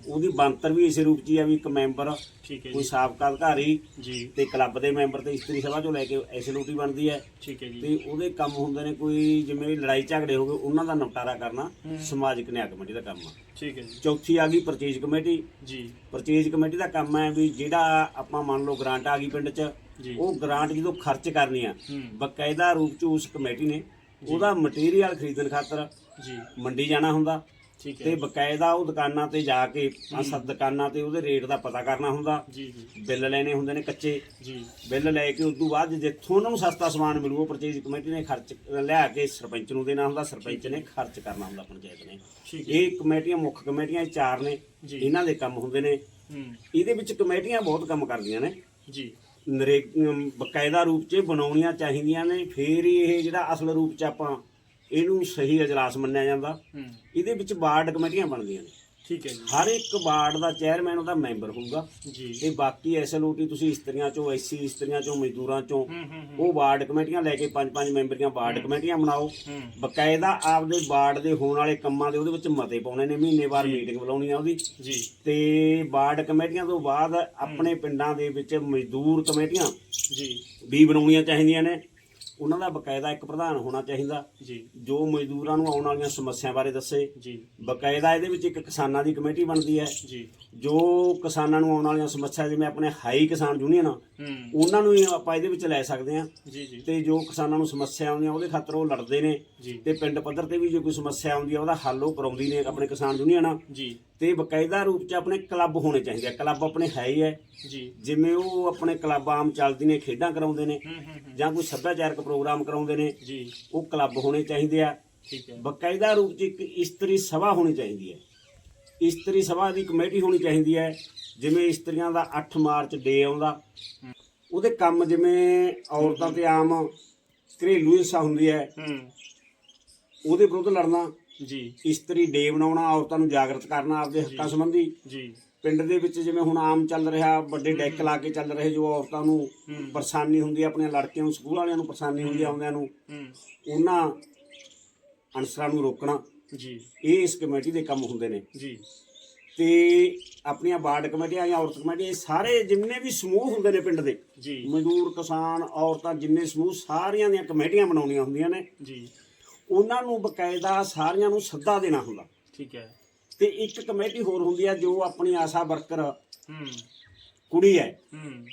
ਉਹਦੀ ਬਣਤਰ ਵੀ ਇਸੇ ਰੂਪ 'ਚ ਹੀ ਆ ਵੀ ਇੱਕ ਮੈਂਬਰ ਠੀਕ ਹੈ ਕੋਈ ਸਾਬਕਾ ਅਧਿਕਾਰੀ ਜੀ। ਤੇ ਕਲੱਬ ਦੇ ਮੈਂਬਰ ਤੇ ਇਸਤਰੀ ਸਭਾ ਚੋਂ ਲੈ ਕੇ ਐਸਐਲਓਟੀ ਬਣਦੀ ਹੈ। ਠੀਕ ਹੈ ਜੀ। ਤੇ ਉਹਦੇ ਕੰਮ ਹੁੰਦੇ ਨੇ ਕੋਈ ਜਿਵੇਂ ਲੜਾਈ ਝਗੜੇ ਹੋ ਗਏ ਉਹਨਾਂ ਦਾ ਨਿਪਟਾਰਾ ਕਰਨਾ। ਸਮਾਜਿਕ ਨਿਆਂ ਕਮੇਟੀ ਦਾ ਕੰਮ ਆ। ਠੀਕ ਹੈ ਜੀ। ਚੌਥੀ ਆ ਗਈ ਪਰਚੇਜ ਕਮੇਟੀ। ਜੀ। ਪਰਚੇਜ ਕਮੇਟੀ ਦਾ ਕੰਮ ਹੈ ਵੀ ਜਿਹੜਾ ਆਪਾਂ ਮੰਨ ਲਓ ਗ੍ਰਾਂਟ ਆ ਗਈ ਪਿੰਡ 'ਚ ਜੀ। ਉਹ ਗ੍ਰਾਂਟ ਜਦੋਂ ਖਰਚ ਕਰਨੀ ਆ ਹੂੰ। ਬਕਾਇਦਾ ਰੂਪ 'ਚ ਉਸ ਕਮੇਟੀ ਨੇ ਉਹਦਾ ਮਟੀਰੀਅਲ ਖਰੀਦਣ ਖਾਤਰ ਜੀ। ਮੰਡੀ ਜਾਣਾ ਹੁੰਦਾ। ਠੀਕ ਹੈ ਤੇ ਬਕਾਇਦਾ ਉਹ ਦੁਕਾਨਾਂ ਤੇ ਜਾ ਕੇ ਆ ਸਭ ਦੁਕਾਨਾਂ ਤੇ ਉਹਦੇ ਰੇਟ ਦਾ ਪਤਾ ਕਰਨਾ ਹੁੰਦਾ। ਜੀ ਜੀ। ਬਿੱਲ ਲੈਣੇ ਹੁੰਦੇ ਨੇ ਕੱਚੇ। ਜੀ। ਬਿੱਲ ਲੈ ਕੇ ਉਸ ਤੋਂ ਬਾਅਦ ਜਿੱਥੋਂ ਉਹਨਾਂ ਨੂੰ ਸਸਤਾ ਸਮਾਨ ਮਿਲੂ ਉਹ ਪਰਚੇਜ ਕਮੇਟੀ ਨੇ ਖਰਚ ਲਿਆ ਕੇ ਸਰਪੰਚ ਨੂੰ ਦੇਣਾ ਹੁੰਦਾ ਸਰਪੰਚ ਨੇ ਖਰਚ ਕਰਨਾ ਹੁੰਦਾ ਪੰਚਾਇਤ ਨੇ। ਠੀਕ ਹੈ। ਇਹ ਕਮੇਟੀਆਂ ਮੁੱਖ ਕਮੇਟੀਆਂ ਇਹ ਚਾਰ ਨੇ। ਜੀ। ਇਹਨਾਂ ਦੇ ਕੰਮ ਹੁੰਦੇ ਨੇ। ਹੂੰ। ਇਹਦੇ ਵਿੱਚ ਕਮੇਟੀਆਂ ਬਹੁਤ ਕੰਮ ਕਰਦੀਆਂ ਨੇ। ਜੀ। ਨਰੇ ਅਮ ਬਕਾਇਦਾ ਰੂਪ 'ਚ ਬਣਾਉਣੀਆਂ ਚਾਹੀਦੀਆਂ ਨੇ। ਫੇਰ ਹੀ ਇਹ ਜਿਹੜਾ ਅਸਲ ਰੂਪ 'ਚ ਆਪਾਂ ਇਹਨੂੰ ਸਹੀ ਅਜਲਾਸ ਮੰਨਿਆ ਜਾਂਦਾ। ਇਹਦੇ ਵਿੱਚ ਵਾਰਡ ਕਮੇਟੀਆਂ ਬਣਦੀਆਂ ਨੇ। ਠੀਕ ਹੈ ਜੀ। ਹਰ ਇੱਕ ਵਾਰਡ ਦਾ ਚੇਅਰਮੈਨ ਉਹਦਾ ਮੈਂਬਰ ਹੋਊਗਾ। ਜੀ। ਤੇ ਬਾਕੀ ਐਸਐਲਓਟੀ ਤੁਸੀਂ ਇਸਤਰੀਆਂ ਚੋਂ ਐਸਸੀ ਇਸਤਰੀਆਂ ਚੋਂ ਮਜ਼ਦੂਰਾਂ ਚੋਂ ਉਹ ਵਾਰਡ ਕਮੇਟੀਆਂ ਲੈ ਕੇ ਪੰਜ ਪੰਜ ਮੈਂਬਰੀਆਂ ਵਾਰਡ ਕਮੇਟੀਆਂ ਬਣਾਓ। ਬਕਾਇਦਾ ਆਪਦੇ ਵਾਰਡ ਦੇ ਹੋਣ ਵਾਲੇ ਕੰਮਾਂ ਦੇ ਉਹਦੇ ਵਿੱਚ ਮਤੇ ਪਾਉਣੇ ਨੇ। ਮਹੀਨੇ ਬਾਅਦ ਮੀਟਿੰਗ ਬੁਲਾਉਣੀ ਆ ਉਹਦੀ। ਜੀ। ਤੇ ਵਾਰਡ ਕਮੇਟੀਆਂ ਤੋਂ ਬਾਅਦ ਆਪਣੇ ਪਿੰਡਾਂ ਦੇ ਵਿੱਚ ਮਜ਼ਦੂਰ ਕਮੇਟੀਆਂ ਜੀ। ਵੀ ਬਣਾਉਣੀਆਂ ਚਾਹੀਦੀਆਂ ਨੇ। ਉਹਨਾਂ ਦਾ ਬਕਾਇਦਾ ਇੱਕ ਪ੍ਰਧਾਨ ਹੋਣਾ ਚਾਹੀਦਾ। ਜੀ। ਜੋ ਮਜ਼ਦੂਰਾਂ ਨੂੰ ਆਉਣ ਵਾਲੀਆਂ ਸਮੱਸਿਆ ਬਾਰੇ ਦੱਸੇ। ਜੀ। ਬਕਾਇਦਾ ਇਹਦੇ ਵਿੱਚ ਇੱਕ ਕਿਸਾਨਾਂ ਦੀ ਕਮੇਟੀ ਬਣਦੀ ਹੈ। ਜੀ। ਜੋ ਕਿਸਾਨਾਂ ਨੂੰ ਆਉਣ ਵਾਲੀਆਂ ਸਮੱਸਿਆ ਜਿਵੇਂ ਆਪਣੇ ਹਾਈ ਕਿਸਾਨ ਯੂਨੀਅਨ ਆ, ਉਹਨਾਂ ਨੂੰ ਹੀ ਆਪਾਂ ਇਹਦੇ ਵਿੱਚ ਲੈ ਸਕਦੇ ਜੀ ਜੀ। ਤੇ ਜੋ ਕਿਸਾਨਾਂ ਨੂੰ ਸਮੱਸਿਆ ਆਉਂਦੀਆਂ ਉਹਦੇ ਖਾਤਰ ਉਹ ਲੜਦੇ ਨੇ। ਤੇ ਪਿੰਡ ਪੱਧਰ ਤੇ ਵੀ ਜੇ ਕੋਈ ਸਮੱਸਿਆ ਆਉਂਦੀ ਆ ਉਹਦਾ ਹੱਲ ਉਹ ਕਰਾਉਂਦੀ ਨੇ ਆਪਣੇ ਕਿਸਾਨ ਯੂਨੀਅਨ ਆ। ਜੀ। ਤੇ ਬਕਾਇਦਾ ਰੂਪ 'ਚ ਆਪਣੇ ਕਲੱਬ ਹੋਣੇ ਚਾਹੀਦੇ ਆ। ਕਲੱਬ ਆਪਣੇ ਹੈ ਹੀ ਹੈ। ਜੀ। ਜਿਵੇਂ ਉਹ ਆਪਣੇ ਕਲੱਬ ਆਮ ਚੱਲਦੀ ਨੇ ਖੇਡਾਂ ਕਰਾਉਂਦੇ ਨੇ ਹੂੰ ਹੂੰ ਹੂੰ। ਜਾਂ ਕੋਈ ਸੱਭਿਆਚਾਰਕ ਪ੍ਰੋਗਰਾਮ ਕਰਾਉਂਦੇ ਨੇ ਜੀ। ਉਹ ਕਲੱਬ ਹੋਣੇ ਚਾਹੀਦੇ ਆ। ਠੀਕ ਹੈ। ਬਕਾਇਦਾ ਰੂਪ 'ਚ ਇੱਕ ਇਸਤਰੀ ਸਭਾ ਹੋਣੀ ਚਾਹੀਦੀ ਹੈ। ਇਸਤਰੀ ਸਭਾ ਦੀ ਕਮੇਟੀ ਹੋਣੀ ਚਾਹੀਦੀ ਹੈ। ਜਿਵੇਂ ਇਸਤਰੀਆਂ ਦਾ 8 ਮਾਰਚ ਡੇ ਆਉਂਦਾ। ਉਹਦੇ ਕੰਮ ਜਿਵੇਂ ਔਰਤਾਂ ਤੇ ਆਮ ਘਰੇਲੂ ਹਿੰਸਾ ਹੁੰਦੀ ਹੈ। ਹੂੰ। ਉਹਦੇ ਵਿਰੁੱਧ ਲੜਨਾ। ਜੀ। ਇਸਤਰੀ ਡੇ ਬਣਾਉਣਾ ਔਰਤਾਂ ਨੂੰ ਜਾਗਰਤ ਕਰਨਾ ਆਪਦੇ ਹੱਕਾਂ ਸੰਬੰਧੀ। ਜੀ। ਪਿੰਡ ਦੇ ਵਿੱਚ ਜਿਵੇਂ ਹੁਣ ਆਮ ਚੱਲ ਰਿਹਾ ਵੱਡੇ ਡੈਕ ਲਾ ਕੇ ਚੱਲ ਰਹੇ ਜੋ ਔਰਤਾਂ ਨੂੰ ਪਰੇਸ਼ਾਨੀ ਹੁੰਦੀ ਹੈ ਆਪਣੀਆਂ ਲੜਕੀਆਂ ਨੂੰ ਸਕੂਲ ਵਾਲਿਆਂ ਨੂੰ ਪਰੇਸ਼ਾਨੀ ਹੁੰਦੀ ਆਉਂਦਿਆਂ ਨੂੰ। ਉਹਨਾਂ ਅਨਸਰਾਂ ਨੂੰ ਰੋਕਣਾ। ਜੀ। ਇਹ ਇਸ ਕਮੇਟੀ ਦੇ ਕੰਮ ਹੁੰਦੇ ਨੇ। ਜੀ। ਤੇ ਆਪਣੀਆਂ ਵਾਰਡ ਕਮੇਟੀਆਂ ਜਾਂ ਔਰਤ ਕਮੇਟੀਆਂ ਇਹ ਸਾਰੇ ਜਿੰਨੇ ਵੀ ਸਮੂਹ ਹੁੰਦੇ ਨੇ ਪਿੰਡ ਦੇ ਜੀ। ਮਜ਼ਦੂਰ ਕਿਸਾਨ ਔਰਤਾਂ ਜਿੰਨੇ ਸਮੂਹ ਸਾਰੀਆਂ ਦੀਆਂ ਕਮੇਟੀਆਂ ਬਣਾਉਣੀਆਂ ਹੁੰਦੀਆਂ ਨੇ। ਜੀ। ਉਹਨਾਂ ਨੂੰ ਬਕਾਇਦਾ ਸਾਰਿਆਂ ਨੂੰ ਸੱਦਾ ਦੇਣਾ ਹੁੰਦਾ। ਠੀਕ ਹੈ। ਤੇ ਇੱਕ ਕਮੇਟੀ ਹੋਰ ਹੁੰਦੀ ਹੈ ਜੋ ਆਪਣੀ ਆਸ਼ਾ ਵਰਕਰ ਹੂੰ। ਕੁੜੀ ਹੈ। ਹੂੰ।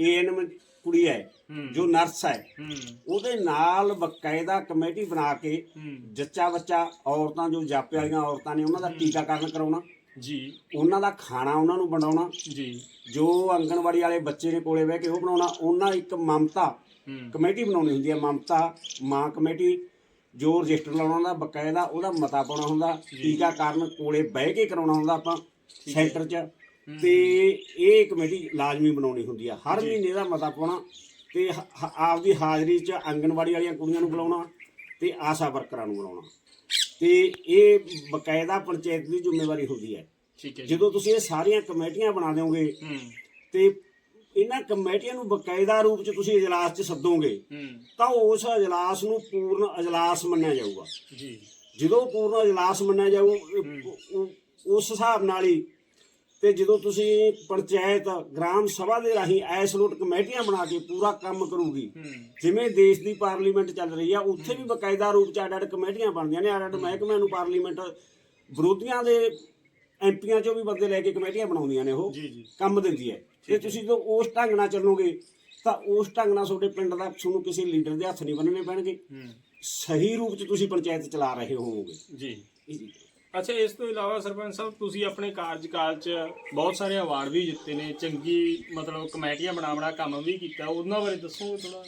ਏਐਨਐਮ ਕੁੜੀ ਹੈ। ਜੋ ਨਰਸ ਹੈ। ਹੂੰ। ਉਹਦੇ ਨਾਲ ਬਕਾਇਦਾ ਕਮੇਟੀ ਬਣਾ ਕੇ ਜੱਚਾ ਬੱਚਾ ਔਰਤਾਂ ਜੋ ਜਾਪੇ ਵਾਲੀਆਂ ਔਰਤਾਂ ਨੇ ਉਹਨਾਂ ਦਾ ਟੀਕਾਕਰਨ ਕਰਾਉਣਾ। ਜੀ। ਉਹਨਾਂ ਦਾ ਖਾਣਾ ਉਹਨਾਂ ਨੂੰ ਬਣਾਉਣਾ। ਜੀ। ਜੋ ਆਂਗਣਵਾੜੀ ਵਾਲੇ ਬੱਚੇ ਨੇ ਕੋਲੇ ਬਹਿ ਕੇ ਉਹ ਬਣਾਉਣਾ। ਉਹਨਾਂ ਇੱਕ ਮਮਤਾ ਕਮੇਟੀ ਬਣਾਉਣੀ ਹੁੰਦੀ ਹੈ। ਮਮਤਾ ਮਾਂ ਕਮੇਟੀ ਜੋ ਰਜਿਸਟਰ ਲਾਉਣਾ ਹੁੰਦਾ ਬਕਾਇਦਾ ਉਹਦਾ ਮਤਾ ਪਾਉਣਾ ਹੁੰਦਾ ਟੀਕਾਕਰਨ ਕੋਲੇ ਬਹਿ ਕੇ ਕਰਾਉਣਾ ਹੁੰਦਾ ਆਪਾਂ ਸੈਂਟਰ 'ਚ। ਤੇ ਇਹ ਕਮੇਟੀ ਲਾਜ਼ਮੀ ਬਣਾਉਣੀ ਹੁੰਦੀ ਆ। ਹਰ ਮਹੀਨੇ ਦਾ ਮਤਾ ਪਾਉਣਾ ਤੇ ਹ- ਹ- ਆਪਦੀ ਹਾਜ਼ਰੀ 'ਚ ਆਂਗਣਵਾੜੀ ਵਾਲੀਆਂ ਕੁੜੀਆਂ ਨੂੰ ਬੁਲਾਉਣਾ ਤੇ ਆਸ਼ਾ ਵਰਕਰਾਂ ਨੂੰ ਬੁਲਾਉਣਾ। ਤੇ ਇਹ ਬਕਾਇਦਾ ਪੰਚਾਇਤ ਦੀ ਜ਼ਿੰਮੇਵਾਰੀ ਹੁੰਦੀ ਹੈ। ਠੀਕ ਹੈ ਜੀ। ਜਦੋਂ ਤੁਸੀਂ ਇਹ ਸਾਰੀਆਂ ਕਮੇਟੀਆਂ ਬਣਾ ਦਿਓਗੇ ਹੂੰ। ਤੇ ਇਹਨਾਂ ਕਮੇਟੀਆਂ ਨੂੰ ਬਕਾਇਦਾ ਰੂਪ 'ਚ ਤੁਸੀਂ ਇਜਲਾਸ 'ਚ ਸੱਦੋਗੇ ਤਾਂ ਉਸ ਇਜਲਾਸ ਨੂੰ ਪੂਰਨ ਇਜਲਾਸ ਮੰਨਿਆ ਜਾਊਗਾ। ਜੀ। ਜਦੋਂ ਪੂਰਨ ਇਜਲਾਸ ਮੰਨਿਆ ਜਾਊ ਉਸ ਹਿਸਾਬ ਨਾਲ ਹੀ ਤੇ ਜਦੋਂ ਤੁਸੀਂ ਪੰਚਾਇਤ ਗ੍ਰਾਮ ਸਭਾ ਦੇ ਰਾਹੀਂ ਐਸਲੋਟ ਕਮੇਟੀਆਂ ਬਣਾ ਕੇ ਪੂਰਾ ਕੰਮ ਕਰੂਗੀ ਜਿਵੇਂ ਦੇਸ਼ ਦੀ ਪਾਰਲੀਮੈਂਟ ਚੱਲ ਰਹੀ ਆ ਉੱਥੇ ਵੀ ਬਕਾਇਦਾ ਰੂਪ 'ਚ ਅੱਡ ਅੱਡ ਕਮੇਟੀਆਂ ਬਣਦੀਆਂ ਨੇ ਅੱਡ ਅੱਡ ਮਹਿਕਮਿਆਂ ਨੂੰ ਪਾਰਲੀਮੈਂਟ ਵਿਰੋਧੀਆਂ ਦੇ ਐਮਪੀਆਂ 'ਚੋਂ ਵੀ ਬੰਦੇ ਲੈ ਕੇ ਕਮੇਟੀਆਂ ਬਣਾਉਂਦੀਆਂ ਨੇ ਉਹ ਕੰਮ ਦਿੰਦੀ ਹੈ। ਤੇ ਤੁਸੀਂ ਜਦੋਂ ਉਸ ਢੰਗ ਨਾਲ ਚੱਲੋਗੇ ਤਾਂ ਉਸ ਢੰਗ ਨਾਲ ਤੁਹਾਡੇ ਪਿੰਡ ਦਾ ਤੁਹਾਨੂੰ ਕਿਸੇ ਲੀਡਰ ਦੇ ਹੱਥ ਨਹੀਂ ਬੰਨਣੇ ਪੈਣਗੇ। ਸਹੀ ਰੂਪ 'ਚ ਤੁਸੀਂ ਪੰਚਾਇਤ ਚਲਾ ਰਹੇ ਹੋਵੋਗੇ। ਜੀ। ਅੱਛਾ ਇਸ ਤੋਂ ਇਲਾਵਾ ਸਰਪੰਚ ਸਾਹਿਬ ਤੁਸੀਂ ਆਪਣੇ ਕਾਰਜਕਾਲ 'ਚ ਬਹੁਤ ਸਾਰੇ ਅਵਾਰਡ ਵੀ ਜਿੱਤੇ ਨੇ ਚੰਗੀ ਮਤਲਬ ਕਮੇਟੀਆਂ ਬਣਾ ਬਣਾ ਕੰਮ ਵੀ ਕੀਤਾ ਉਹਨਾਂ ਬਾਰੇ ਦੱਸੋ ਥੋੜਾ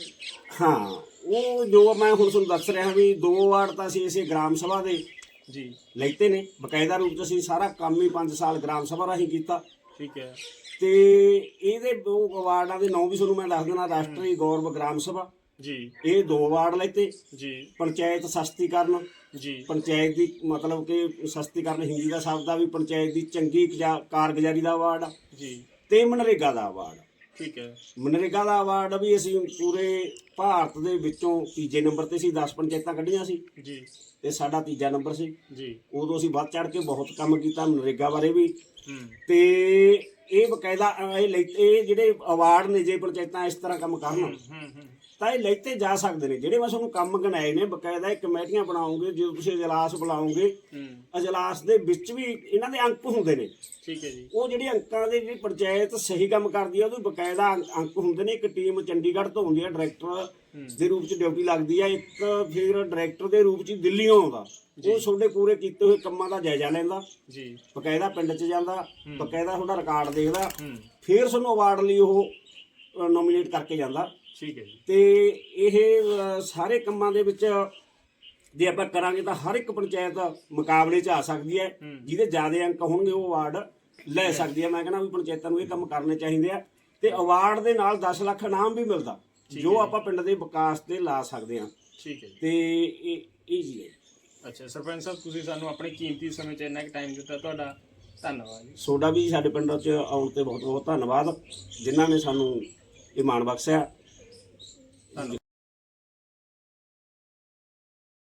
ਹਾਂ ਉਹ ਜੋ ਮੈਂ ਹੁਣ ਤੁਹਾਨੂੰ ਦੱਸ ਰਿਹਾ ਵੀ ਦੋ ਵਾਰ ਤਾਂ ਅਸੀਂ ਇਸੇ ਗ੍ਰਾਮ ਸਭਾ ਦੇ ਜੀ। ਲੈਤੇ ਨੇ। ਬਕਾਇਦਾ ਰੂਪ 'ਚ ਅਸੀਂ ਸਾਰਾ ਕੰਮ ਹੀ 5 ਸਾਲ ਗ੍ਰਾਮ ਸਭਾ ਰਾਹੀਂ ਕੀਤਾ। ਠੀਕ ਹੈ। ਤੇ ਇਹਦੇ ਦੋ ਅਵਾਰਡਾਂ ਦੇ ਨਾਂ ਵੀ ਤੁਹਾਨੂੰ ਮੈਂ ਦੱਸ ਦੇਣਾ ਰਾਸ਼ਟਰੀ ਗੌਰਵ ਗ੍ਰਾਮ ਸਭਾ। ਜੀ। ਇਹ ਦੋ ਅਵਾਰਡ ਲੈਤੇ ਜੀ। ਪੰਚਾਇਤ ਸਸ਼ਕਤੀਕਰਨ। ਜੀ। ਪੰਚਾਇਤ ਦੀ ਮਤਲਬ ਕਿ ਸਸ਼ਕਤੀਕਰਨ ਹਿੰਦੀ ਦਾ ਸ਼ਬਦ ਆ ਵੀ ਪੰਚਾਇਤ ਦੀ ਚੰਗੀ ਕਾਰਗੁਜ਼ਾਰੀ ਦਾ ਅਵਾਰਡ ਜੀ। ਤੇ ਮਨਰੇਗਾ ਦਾ ਅਵਾਰਡ। ਠੀਕ ਹੈ। ਮਨਰੇਗਾ ਦਾ ਅਵਾਰਡ ਵੀ ਅਸੀਂ ਪੂਰੇ ਭਾਰਤ ਦੇ ਵਿੱਚੋਂ ਤੀਜੇ ਨੰਬਰ ਤੇ ਸੀ 10 ਪੰਚਾਇਤਾਂ ਕੱਢੀਆਂ ਸੀ। ਜੀ। ਤੇ ਸਾਡਾ ਤੀਜਾ ਨੰਬਰ ਸੀ। ਜੀ। ਉਦੋਂ ਅਸੀਂ ਵੱਧ ਚੜ ਕੇ ਬਹੁਤ ਕੰਮ ਕੀਤਾ ਮਨਰੇਗਾ ਬਾਰੇ ਵੀ। ਤੇ ਇਹ ਬਕਾਇਦਾ ਇਹ ਲੈ ਇਹ ਜਿਹੜੇ ਅਵਾਰਡ ਨੇ ਜੇ ਪੰਚਾਇਤਾਂ ਇਸ ਤਰ੍ਹਾਂ ਕੰਮ ਕਰਨ। ਤਾਂ ਇਹ ਲੈਤੇ ਜਾ ਸਕਦੇ ਨੇ। ਜਿਹੜੇ ਮੈਂ ਤੁਹਾਨੂੰ ਕੰਮ ਗਣਾਏ ਨੇ ਬਕਾਇਦਾ ਇਹ ਕਮੇਟੀਆਂ ਬਣਾਉਂਗੇ ਜਦੋਂ ਤੁਸੀਂ ਇਜਲਾਸ ਬੁਲਾਓਗੇ ਹੂੰ। ਇਜਲਾਸ ਦੇ ਵਿੱਚ ਵੀ ਇਹਨਾਂ ਦੇ ਅੰਕ ਹੁੰਦੇ ਨੇ। ਠੀਕ ਹੈ ਜੀ। ਉਹ ਜਿਹੜੇ ਅੰਕਾਂ ਦੇ ਜਿਹੜੀ ਪੰਚਾਇਤ ਸਹੀ ਕੰਮ ਕਰਦੀ ਆ ਉਹਦੇ ਬਕਾਇਦਾ ਅੰਕ- ਅੰਕ ਹੁੰਦੇ ਨੇ। ਇੱਕ ਟੀਮ ਚੰਡੀਗੜ੍ਹ ਤੋਂ ਹੁੰਦੀ ਆ ਡਾਇਰੈਕਟਰ ਦੇ ਰੂਪ 'ਚ ਡਿਊਟੀ ਲੱਗਦੀ ਆ ਇੱਕ ਫਿਰ ਡਾਇਰੈਕਟਰ ਦੇ ਰੂਪ 'ਚ ਦਿੱਲੀੋਂ ਆਉਂਦਾ। ਉਹ ਤੁਹਾਡੇ ਪੂਰੇ ਕੀਤੇ ਹੋਏ ਕੰਮਾਂ ਦਾ ਜਾਇਜ਼ਾ ਲੈਂਦਾ। ਜੀ। ਬਕਾਇਦਾ ਪਿੰਡ 'ਚ ਜਾਂਦਾ ਬਕਾਇਦਾ ਤੁਹਾਡਾ ਰਿਕਾਰਡ ਦੇਖਦਾ ਫਿਰ ਤੁਹਾਨੂੰ ਅਵਾਰਡ ਲਈ ਉਹ ਨੋਮੀਨੇਟ ਕਰਕੇ ਜਾਂਦਾ। ਠੀਕ ਹੈ ਜੀ। ਤੇ ਇਹ ਸਾਰੇ ਕੰਮਾਂ ਦੇ ਵਿੱਚ ਜੇ ਆਪਾਂ ਕਰਾਂਗੇ ਤਾਂ ਹਰ ਇੱਕ ਪੰਚਾਇਤ ਮੁਕਾਬਲੇ 'ਚ ਆ ਸਕਦੀ ਹੂੰ। ਜਿਹਦੇ ਜ਼ਿਆਦਾ ਅੰਕ ਹੋਣਗੇ ਉਹ ਅਵਾਰਡ ਲੈ ਸਕਦੀ ਹੈ। ਮੈਂ ਕਹਿੰਦਾ ਵੀ ਪੰਚਾਇਤਾਂ ਨੂੰ ਇਹ ਕੰਮ ਕਰਨੇ ਚਾਹੀਦੇ ਆ। ਤੇ ਅਵਾਰਡ ਦੇ ਨਾਲ 10 ਲੱਖ ਇਨਾਮ ਵੀ ਮਿਲਦਾ। ਜੋ ਆਪਾਂ ਪਿੰਡ ਦੇ ਵਿਕਾਸ ਤੇ ਲਾ ਸਕਦੇ ਆ ਠੀਕ ਹੈ ਜੀ। ਤੇ ਇਹ ਇਹ ਜੀ। ਹੈ ਅੱਛਾ ਸਰਪੰਚ ਸਾਹਿਬ ਤੁਸੀਂ ਸਾਨੂੰ ਆਪਣੇ ਕੀਮਤੀ ਸਮੇਂ 'ਚ ਇੰਨਾ ਕੁ ਟਾਈਮ ਦਿੱਤਾ ਤੁਹਾਡਾ ਧੰਨਵਾਦ ਜੀ। ਸੋਡਾ ਵੀ ਸਾਡੇ ਪਿੰਡ 'ਚ ਆਉਣ ਤੇ ਬਹੁਤ ਬਹੁਤ ਧੰਨਵਾਦ। ਜਿਨ੍ਹਾਂ ਨੇ ਸਾਨੂੰ ਇਹ ਮਾਣ ਬਖਸ਼ਿਆ।